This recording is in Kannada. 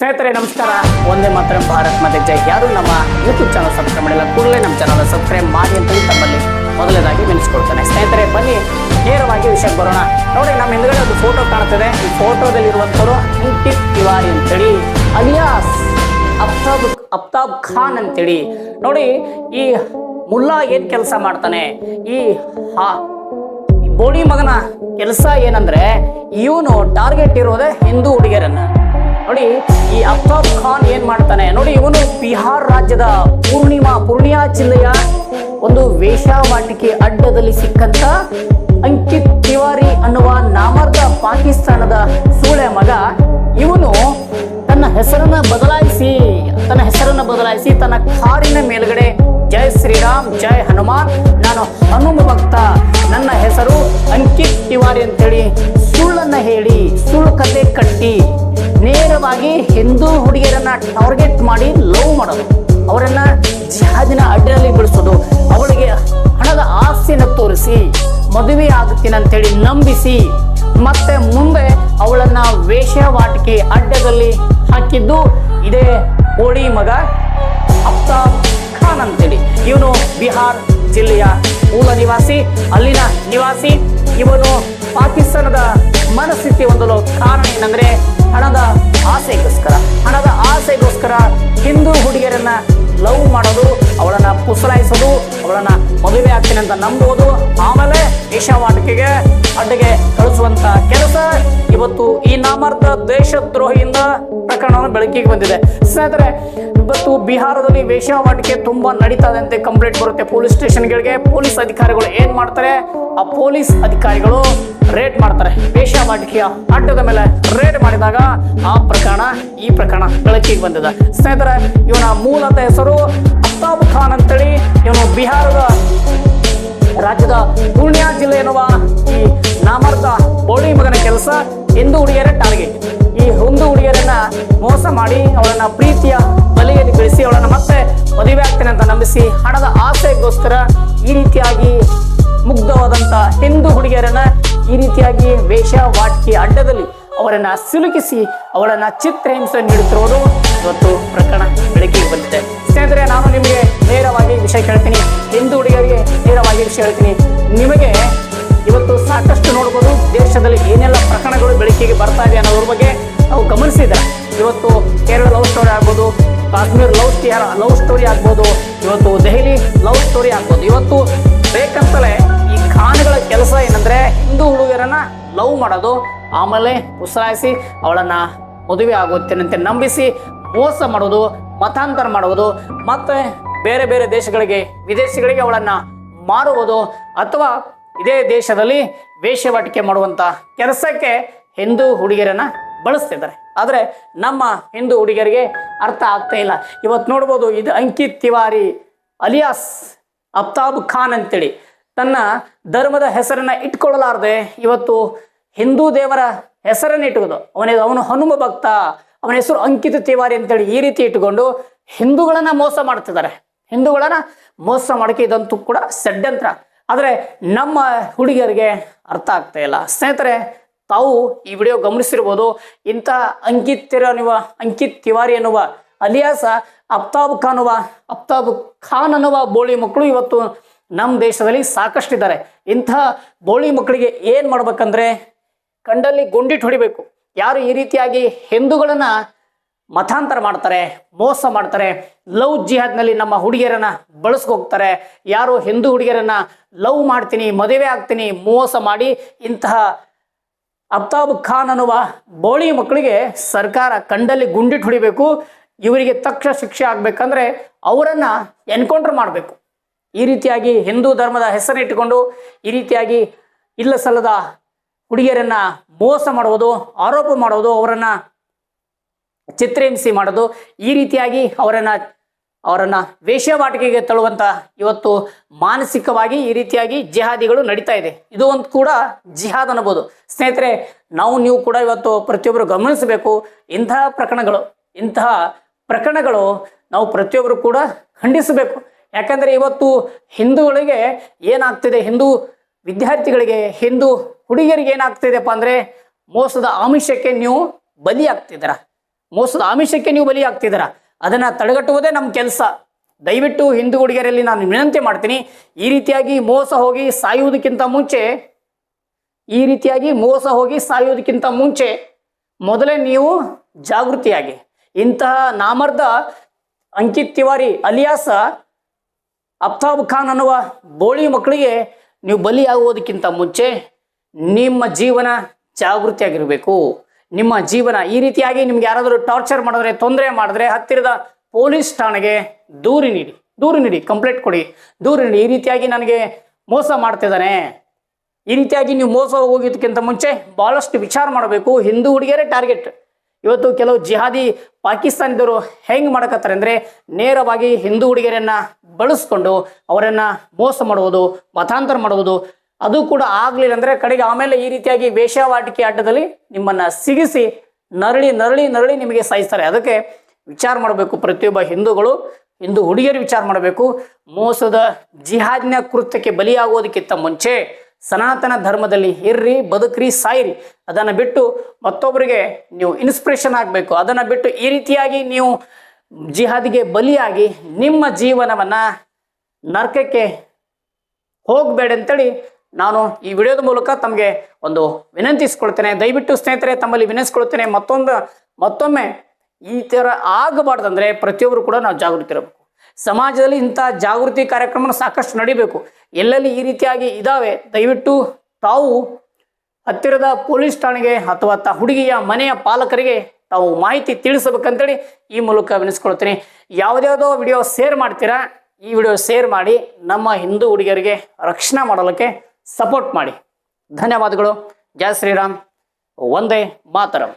ಸ್ನೇಹಿತರೆ, ನಮಸ್ಕಾರ. ಒಂದೇ ಮಾತ್ರ ಭಾರತ್ ಮತ್ತೆ ಜೈ. ಯಾರು ನಮ್ಮ ಯೂಟ್ಯೂಬ್ ಚಾನಲ್ ಸಬ್ಸ್ಕ್ರೈಬ್ ಮಾಡಿಲ್ಲ, ಕೂಡಲೇ ನಮ್ಮ ಚಾನಲ್ ಸಬ್ಸ್ಕ್ರೈಬ್ ಮಾಡಿ ಅಂತ ತಮ್ಮಲ್ಲಿ ಮೊದಲನೇದಾಗಿ ನೆನೆಸ್ಕೊಳ್ತೇನೆ. ಸ್ನೇಹಿತರೆ, ಬನ್ನಿ, ನೇರವಾಗಿ ವಿಷಯಕ್ಕೆ ಬರೋಣ. ನೋಡಿ, ನಮ್ಮ ಹಿಂದ್ಗಡೆ ಒಂದು ಫೋಟೋ ಕಾಣ್ತದೆ. ಈ ಫೋಟೋದಲ್ಲಿರುವಂಥವ್ರು ಅಂಕಿತ್ ತಿವಾರಿ ಅಂತೇಳಿ, ಅಲಿಯಾಸ್ ಅಫ್ತಾಬ್ ಅಫ್ತಾಬ್ ಖಾನ್ ಅಂತೇಳಿ. ನೋಡಿ, ಈ ಮುಲ್ಲಾ ಏನ್ ಕೆಲಸ ಮಾಡ್ತಾನೆ? ಈ, ಹಾ ಬೋಳಿ ಮಗನ ಕೆಲಸ ಏನಂದ್ರೆ, ಇವನು ಟಾರ್ಗೆಟ್ ಇರೋದೇ ಹಿಂದೂ ಹುಡುಗಿಯರನ್ನ. ನೋಡಿ, ಈ ಅಫ್ತಾಬ್ ಖಾನ್ ಏನ್ ಮಾಡ್ತಾನೆ? ನೋಡಿ, ಇವನು ಬಿಹಾರ್ ರಾಜ್ಯದ ಪೂರ್ಣಿಮಾ, ಪೂರ್ಣಿಯಾ ಜಿಲ್ಲೆಯ ಒಂದು ವೇಷಾವಾಟಿಕೆ ಅಡ್ಡದಲ್ಲಿ ಸಿಕ್ಕಂತ ಅಂಕಿತ್ ತಿವಾರಿ ಅನ್ನುವ ನಾಮರ್ದ ಪಾಕಿಸ್ತಾನದ ಸೂಳೆ ಮಗ. ಇವನು ತನ್ನ ಹೆಸರನ್ನ ನೇರವಾಗಿ ಹಿಂದೂ ಹುಡುಗಿಯರನ್ನ ಟಾರ್ಗೆಟ್ ಮಾಡಿ ಲವ್ ಮಾಡೋದು. ಅವರನ್ನ ಜಿಹಾದಿನ ಅಡ್ಡಲ್ಲಿ ಬಿಡಿಸೋದು ಅವಳಿಗೆ ಹಣದ ಆಸ್ತಿಯನ್ನು ತೋರಿಸಿ, ಮದುವೆ ಆಗುತ್ತೀನಿ ಅಂತೇಳಿ ನಂಬಿಸಿ, ಮತ್ತೆ ಮುಂದೆ ಅವಳನ್ನ ವೇಷವಾಟಿಕೆ ಅಡ್ಡದಲ್ಲಿ ಹಾಕಿದ್ದು ಇದೇ ಹೋಳಿ ಮಗ ಅಫ್ತಾಬ್ ಖಾನ್ ಅಂತೇಳಿ. ಇವನು ಬಿಹಾರ್ ಜಿಲ್ಲೆಯ ಮೂಲ ನಿವಾಸಿ. ಅಲ್ಲಿನ ನಿವಾಸಿ ಇವನು ಪಾಕಿಸ್ತಾನದ ಮನಸ್ಥಿತಿ ಹೊಂದಲು ಕಾರಣ ಏನಂದ್ರೆ ಹಣದ ಆಸೆಗೋಸ್ಕರ ಹಣದ ಆಸೆಗೋಸ್ಕರ ಹಿಂದೂ ಹುಡುಗಿಯರನ್ನ ಲವ್ ಮಾಡೋದು ಅವಳನ್ನ ಪುಸಲಾಯಿಸೋದು, ಅವಳನ್ನ ಮದುವೆ ಆಗ್ತೀನಿ ಅಂತ ನಂಬೋದು. ಆಮೇಲೆ ಈಶಾವಾಟಿಕೆಗೆ ಅಡ್ಡಿಗೆ ಕಳಿಸುವಂತ ಕೆಲಸ ಇವತ್ತು ಈ ನಾಮರ್ಥ ದೇಶದ್ರೋಹಿಯಿಂದ ಪ್ರಕರಣವನ್ನು ಬೆಳಕಿಗೆ ಬಂದಿದೆ. ಸ್ನೇಹಿತರೆ, ಇವತ್ತು ಬಿಹಾರದಲ್ಲಿ ವೇಶ್ಯಾವಾಟಿಕೆ ತುಂಬಾ ನಡೀತಾ ಇದೆ ಕಂಪ್ಲೇಂಟ್ ಬರುತ್ತೆ. ಪೊಲೀಸ್ ಸ್ಟೇಷನ್ಗಳಿಗೆ ಪೊಲೀಸ್ ಅಧಿಕಾರಿಗಳು ಏನ್ ಮಾಡ್ತಾರೆ? ಆ ಪೊಲೀಸ್ ಅಧಿಕಾರಿಗಳು ರೇಡ್ ಮಾಡ್ತಾರೆ. ವೇಶ್ಯಾವಾಟಿಕೆಯ ಅಡ್ಡದ ಮೇಲೆ ರೇಡ್ ಮಾಡಿದಾಗ ಆ ಪ್ರಕರಣ, ಈ ಪ್ರಕರಣ ಬೆಳಕಿಗೆ ಬಂದಿದೆ. ಸ್ನೇಹಿತರೆ, ಇವನ ಮೂಲದ ಹೆಸರು ಅಫ್ತಾಬ್ ಖಾನ್ ಅಂತೇಳಿ ಇವನು ಬಿಹಾರದ ರಾಜ್ಯದ ಪೂರ್ಣಿಯಾ ಜಿಲ್ಲೆ ಎನ್ನುವ ಈ ನಾಮರ್ದ ಬೋಳಿ ಮಗನ ಕೆಲಸ ಹಿಂದೂ ಹುಡುಗಿಯರ ಟಾರ್ಗೆಟ್. ಈ ಹಿಂದೂ ಹುಡುಗಿಯರನ್ನ ಮೋಸ ಮಾಡಿ ಅವಳನ್ನ ಪ್ರೀತಿಯ ಬಲಿಯಲ್ಲಿ ಬೆಳೆಸಿ ಅವಳನ್ನ ಮತ್ತೆ ಮದುವೆ ಆಗ್ತೇನೆ ಅಂತ ನಂಬಿಸಿ ಹಣದ ಆಸೆಗೋಸ್ಕರ ಈ ರೀತಿಯಾಗಿ ಮುಗ್ಧವಾದಂತ ಹಿಂದೂ ಹುಡುಗಿಯರನ್ನ ಈ ರೀತಿಯಾಗಿ ವೇಷವಾಟಿಕೆ ಅಡ್ಡದಲ್ಲಿ ಅವರನ್ನ ಸಿಲುಕಿಸಿ ಅವಳನ್ನ ಚಿತ್ರಹಿಂಸೆ ನೀಡುತ್ತಿರುವುದು ಇವತ್ತು ಪ್ರಕರಣ ಬೆಳಕಿಗೆ ಬಂದಿದೆ. ಸ್ನೇಹಿತರೆ, ನಾನು ನಿಮಗೆ ನೇರವಾಗಿ ವಿಷಯ ಕೇಳ್ತೀನಿ. ಹಿಂದೂ ಹುಡುಗಿಯರಿಗೆ ನೇರವಾಗಿ ವಿಷಯ ಹೇಳ್ತೀನಿ. ನಿಮಗೆ ಇವತ್ತು ಸಾಕಷ್ಟು ನೋಡ್ಬೋದು, ದೇಶದಲ್ಲಿ ಏನೆಲ್ಲ ಪ್ರಕರಣಗಳು ಬೆಳಕಿಗೆ ಬರ್ತಾ ಇದೆ ಅನ್ನೋದ್ರ ಬಗ್ಗೆ ನಾವು ಗಮನಿಸಿದ್ರೆ ಇವತ್ತು ಕೇರಳ ಲವ್ ಸ್ಟೋರಿ ಆಗ್ಬೋದು ಕಾಶ್ಮೀರ್ ಲವ್ ಲವ್ ಸ್ಟೋರಿ ಆಗ್ಬೋದು, ಇವತ್ತು ದೆಹಲಿ ಲವ್ ಸ್ಟೋರಿ ಆಗ್ಬೋದು. ಇವತ್ತು ಬೇಕಂತಲೇ ಈ ಖಾನ್ಗಳ ಕೆಲಸ ಏನಂದ್ರೆ ಹಿಂದೂ ಹುಡುಗರನ್ನ ಲವ್ ಮಾಡೋದು. ಆಮೇಲೆ ಉಸಿರಾಯಿಸಿ ಅವಳನ್ನ ಮದುವೆ ಆಗುತ್ತೇನಂತೆ ನಂಬಿಸಿ ಮೋಸ ಮಾಡೋದು. ಮತಾಂತರ ಮಾಡುವುದು ಮತ್ತೆ ಬೇರೆ ಬೇರೆ ದೇಶಗಳಿಗೆ, ವಿದೇಶಿಗಳಿಗೆ ಅವಳನ್ನ ಮಾರುವುದು ಅಥವಾ ಇದೇ ದೇಶದಲ್ಲಿ ವೇಷವಾಟಿಕೆ ಮಾಡುವಂತ ಕೆಲಸಕ್ಕೆ ಹಿಂದೂ ಹುಡುಗಿಯರನ್ನ ಬಳಸ್ತಿದ್ದಾರೆ. ಆದರೆ ನಮ್ಮ ಹಿಂದೂ ಹುಡುಗಿಯರಿಗೆ ಅರ್ಥ ಆಗ್ತಾ ಇಲ್ಲ. ಇವತ್ತು ನೋಡ್ಬೋದು ಇದು ಅಂಕಿತ್ ತಿವಾರಿ ಅಲಿಯಾಸ್ ಅಫ್ತಾಬ್ ಖಾನ್ ಅಂತೇಳಿ. ತನ್ನ ಧರ್ಮದ ಹೆಸರನ್ನ ಇಟ್ಕೊಳ್ಳಲಾರದೆ ಇವತ್ತು ಹಿಂದೂ ದೇವರ ಹೆಸರನ್ನ ಇಟ್ಟುವುದು ಅವನಿಗೆ ಅವನು ಹನುಮ ಭಕ್ತ. ಅವನ ಹೆಸರು ಅಂಕಿತ ತಿವಾರಿ ಅಂತೇಳಿ ಈ ರೀತಿ ಇಟ್ಟುಕೊಂಡು ಹಿಂದೂಗಳನ್ನ ಮೋಸ ಮಾಡ್ತಿದ್ದಾರೆ. ಹಿಂದೂಗಳನ್ನ ಮೋಸ ಮಾಡಕ್ಕೆ ಇದಂತೂ ಕೂಡ ಷಡ್ಯಂತ್ರ. ಆದರೆ ನಮ್ಮ ಹುಡುಗಿಯರಿಗೆ ಅರ್ಥ ಆಗ್ತಾ ಇಲ್ಲ. ಸ್ನೇಹಿತರೆ, ತಾವು ಈ ವಿಡಿಯೋ ಗಮನಿಸಿರ್ಬೋದು. ಇಂಥ ಅಂಕಿತ್ ಅನ್ನುವ, ಅಂಕಿತ್ ತಿವಾರಿ ಅನ್ನುವ ಅಲಿಯಾಸ, ಅಫ್ತಾಬ್ ಖಾನ್ ಅನ್ನುವ, ಅಫ್ತಾಬ್ ಖಾನ್ ಅನ್ನುವ ಬೋಳಿ ಮಕ್ಕಳು ಇವತ್ತು ನಮ್ಮ ದೇಶದಲ್ಲಿ ಸಾಕಷ್ಟಿದ್ದಾರೆ. ಇಂಥ ಬೋಳಿ ಮಕ್ಕಳಿಗೆ ಏನು ಮಾಡ್ಬೇಕಂದ್ರೆ ಕಂಡಲ್ಲಿ ಗುಂಡಿಟ್ಟು ಹೊಡಿಬೇಕು. ಯಾರು ಈ ರೀತಿಯಾಗಿ ಹಿಂದೂಗಳನ್ನ ಮತಾಂತರ ಮಾಡ್ತಾರೆ, ಮೋಸ ಮಾಡ್ತಾರೆ, ಲವ್ ಜಿಹಾದ್ನಲ್ಲಿ ನಮ್ಮ ಹುಡುಗಿಯರನ್ನ ಬಳಸ್ಕೋಗ್ತಾರೆ ಯಾರು ಹಿಂದೂ ಹುಡುಗಿಯರನ್ನ ಲವ್ ಮಾಡ್ತೀನಿ, ಮದುವೆ ಆಗ್ತೀನಿ, ಮೋಸ ಮಾಡಿ ಇಂತಹ ಅಫ್ತಾಬ್ ಖಾನ್ ಅನ್ನುವ ಬೋಳಿ ಮಕ್ಕಳಿಗೆ ಸರ್ಕಾರ ಕಂಡಲ್ಲಿ ಗುಂಡಿಟ್ಟು ಹೊಡಿಬೇಕು, ಇವರಿಗೆ ತಕ್ಷ ಶಿಕ್ಷೆ ಆಗ್ಬೇಕಂದ್ರೆ ಅವರನ್ನ ಎನ್ಕೌಂಟರ್ ಮಾಡಬೇಕು. ಈ ರೀತಿಯಾಗಿ ಹಿಂದೂ ಧರ್ಮದ ಹೆಸರಿಟ್ಟುಕೊಂಡು, ಈ ರೀತಿಯಾಗಿ ಇಲ್ಲ ಸಲ್ಲದ ಹುಡುಗಿಯರನ್ನ ಮೋಸ ಮಾಡುವುದು, ಆರೋಪ ಮಾಡುವುದು, ಅವರನ್ನ ಚಿತ್ರಹಿಂಸೆ ಮಾಡೋದು ಈ ರೀತಿಯಾಗಿ ಅವರನ್ನ ಅವರನ್ನ ವೇಷವಾಟಿಕೆಗೆ ತಳ್ಳುವಂತ ಇವತ್ತು ಮಾನಸಿಕವಾಗಿ ಈ ರೀತಿಯಾಗಿ ಜಿಹಾದಿಗಳು ನಡೀತಾ ಇದೆ. ಇದು ಒಂದು ಕೂಡ ಜಿಹಾದ್ ಅನ್ನಬಹುದು ಸ್ನೇಹಿತರೆ, ನಾವು, ನೀವು ಕೂಡ ಇವತ್ತು ಪ್ರತಿಯೊಬ್ಬರು ಗಮನಿಸಬೇಕು ಇಂತಹ ಪ್ರಕರಣಗಳು ಇಂತಹ ಪ್ರಕರಣಗಳು ನಾವು ಪ್ರತಿಯೊಬ್ಬರು ಕೂಡ ಖಂಡಿಸಬೇಕು. ಯಾಕಂದ್ರೆ ಇವತ್ತು ಹಿಂದೂಗಳಿಗೆ ಏನಾಗ್ತಿದೆ? ಹಿಂದೂ ವಿದ್ಯಾರ್ಥಿಗಳಿಗೆ ಹಿಂದೂ ಹುಡುಗಿಯರಿಗೆ ಏನಾಗ್ತಿದೆಪ್ಪ ಅಂದರೆ ಮೋಸದ ಆಮಿಷಕ್ಕೆ ನೀವು ಬಲಿ ಆಗ್ತಿದ್ದೀರ ಮೋಸದ ಆಮಿಷಕ್ಕೆ ನೀವು ಬಲಿಯಾಗ್ತಿದ್ದೀರಾ. ಅದನ್ನು ತಡೆಗಟ್ಟುವುದೇ ನಮ್ಮ ಕೆಲಸ. ದಯವಿಟ್ಟು ಹಿಂದೂ ಹುಡುಗಿಯರಲ್ಲಿ ನಾನು ವಿನಂತಿ ಮಾಡ್ತೀನಿ, ಈ ರೀತಿಯಾಗಿ ಮೋಸ ಹೋಗಿ ಸಾಯುವುದಕ್ಕಿಂತ ಮುಂಚೆ, ಈ ರೀತಿಯಾಗಿ ಮೋಸ ಹೋಗಿ ಸಾಯುವುದಕ್ಕಿಂತ ಮುಂಚೆ ಮೊದಲೇ ನೀವು ಜಾಗೃತಿಯಾಗಿ. ಇಂತಹ ನಾಮರ್ದ ಅಂಕಿತ್ ತಿವಾರಿ ಅಲಿಯಾಸ ಅಫ್ತಾಬ್ ಖಾನ್ ಅನ್ನುವ ಬೋಳಿ ಮಕ್ಕಳಿಗೆ ನೀವು ಬಲಿಯಾಗುವುದಕ್ಕಿಂತ ಮುಂಚೆ ನಿಮ್ಮ ಜೀವನ ಜಾಗೃತಿಯಾಗಿರಬೇಕು. ನಿಮ್ಮ ಜೀವನ ಈ ರೀತಿಯಾಗಿ ನಿಮ್ಗೆ ಯಾರಾದರೂ ಟಾರ್ಚರ್ ಮಾಡಿದ್ರೆ, ತೊಂದರೆ ಮಾಡಿದ್ರೆ, ಹತ್ತಿರದ ಪೊಲೀಸ್ ಠಾಣೆಗೆ ದೂರು ನೀಡಿ ದೂರು ನೀಡಿ ಕಂಪ್ಲೇಂಟ್ ಕೊಡಿ. ದೂರು ನೀಡಿ. ಈ ರೀತಿಯಾಗಿ ನನಗೆ ಮೋಸ ಮಾಡ್ತಿದ್ದಾನೆ. ಈ ರೀತಿಯಾಗಿ ನೀವು ಮೋಸ ಹೋಗಿದ್ದಕ್ಕಿಂತ ಮುಂಚೆ ಭಾಳಷ್ಟು ವಿಚಾರ ಮಾಡಬೇಕು. ಹಿಂದೂ ಹುಡುಗಿಯರೇ ಟಾರ್ಗೆಟ್. ಇವತ್ತು ಕೆಲವು ಜಿಹಾದಿ ಪಾಕಿಸ್ತಾನದವರು ಹೆಂಗೆ ಮಾಡಕತ್ತಾರೆ ಅಂದರೆ ನೇರವಾಗಿ ಹಿಂದೂ ಹುಡುಗಿಯರನ್ನ ಬಳಸ್ಕೊಂಡು ಅವರನ್ನು ಮೋಸ ಮಾಡುವುದು, ಮತಾಂತರ ಮಾಡುವುದು, ಅದು ಕೂಡ ಆಗಲಿಲ್ಲ ಅಂದ್ರೆ ಕಡೆಗೆ ಆಮೇಲೆ ಈ ರೀತಿಯಾಗಿ ವೇಷವಾಟಿಕೆ ಆಟದಲ್ಲಿ ನಿಮ್ಮನ್ನ ಸಿಗಿಸಿ ನರಳಿ ನರಳಿ ನರಳಿ ನಿಮಗೆ ಸಾಯಿಸ್ತಾರೆ. ಅದಕ್ಕೆ ವಿಚಾರ ಮಾಡಬೇಕು ಪ್ರತಿಯೊಬ್ಬ ಹಿಂದೂಗಳು. ಹಿಂದೂ ಹುಡುಗಿಯರು ವಿಚಾರ ಮಾಡಬೇಕು. ಮೋಸದ ಜಿಹಾದ್ನ ಕೃತ್ಯಕ್ಕೆ ಬಲಿಯಾಗುವುದಕ್ಕಿಂತ ಮುಂಚೆ ಸನಾತನ ಧರ್ಮದಲ್ಲಿ ಇರ್ರಿ, ಬದುಕ್ರಿ, ಸಾಯಿರಿ. ಅದನ್ನು ಬಿಟ್ಟು ಮತ್ತೊಬ್ಬರಿಗೆ ನೀವು ಇನ್ಸ್ಪಿರೇಷನ್ ಆಗಬೇಕು. ಅದನ್ನು ಬಿಟ್ಟು ಈ ರೀತಿಯಾಗಿ ನೀವು ಜಿಹಾದಿಗೆ ಬಲಿಯಾಗಿ ನಿಮ್ಮ ಜೀವನವನ್ನ ನರಕಕ್ಕೆ ಹೋಗಬೇಡ ಅಂತೇಳಿ ನಾನು ಈ ವಿಡಿಯೋದ ಮೂಲಕ ತಮಗೆ ಒಂದು ವಿನಂತಿಸ್ಕೊಳ್ತೇನೆ. ದಯವಿಟ್ಟು ಸ್ನೇಹಿತರೆ, ತಮ್ಮಲ್ಲಿ ವಿನಂತಿಸ್ಕೊಳ್ತೇನೆ. ಮತ್ತೊಂದು, ಮತ್ತೊಮ್ಮೆ ಈ ಥರ ಆಗಬಾರ್ದಂದ್ರೆ ಪ್ರತಿಯೊಬ್ಬರು ಕೂಡ ನಾವು ಜಾಗೃತಿ ಇರಬೇಕು. ಸಮಾಜದಲ್ಲಿ ಇಂಥ ಜಾಗೃತಿ ಕಾರ್ಯಕ್ರಮ ಸಾಕಷ್ಟು ನಡಿಬೇಕು. ಎಲ್ಲೆಲ್ಲಿ ಈ ರೀತಿಯಾಗಿ ಇದ್ದಾವೆ ದಯವಿಟ್ಟು ತಾವು ಹತ್ತಿರದ ಪೊಲೀಸ್ ಠಾಣೆಗೆ ಅಥವಾ ತ ಹುಡುಗಿಯ ಮನೆಯ ಪಾಲಕರಿಗೆ ತಾವು ಮಾಹಿತಿ ತಿಳಿಸಬೇಕಂತೇಳಿ ಈ ಮೂಲಕ ವಿನಿಸ್ಕೊಳ್ತೀನಿ ಯಾವುದ್ಯಾವುದೋ ವಿಡಿಯೋ ಶೇರ್ ಮಾಡ್ತೀರಾ, ಈ ವಿಡಿಯೋ ಶೇರ್ ಮಾಡಿ ನಮ್ಮ ಹಿಂದೂ ಹುಡುಗಿಯರಿಗೆ ರಕ್ಷಣೆ ಮಾಡಲಿಕ್ಕೆ ಸಪೋರ್ಟ್ ಮಾಡಿ. ಧನ್ಯವಾದಗಳು. ಜಯ ಶ್ರೀರಾಮ್. ಒಂದೇ ಮಾತರಂ.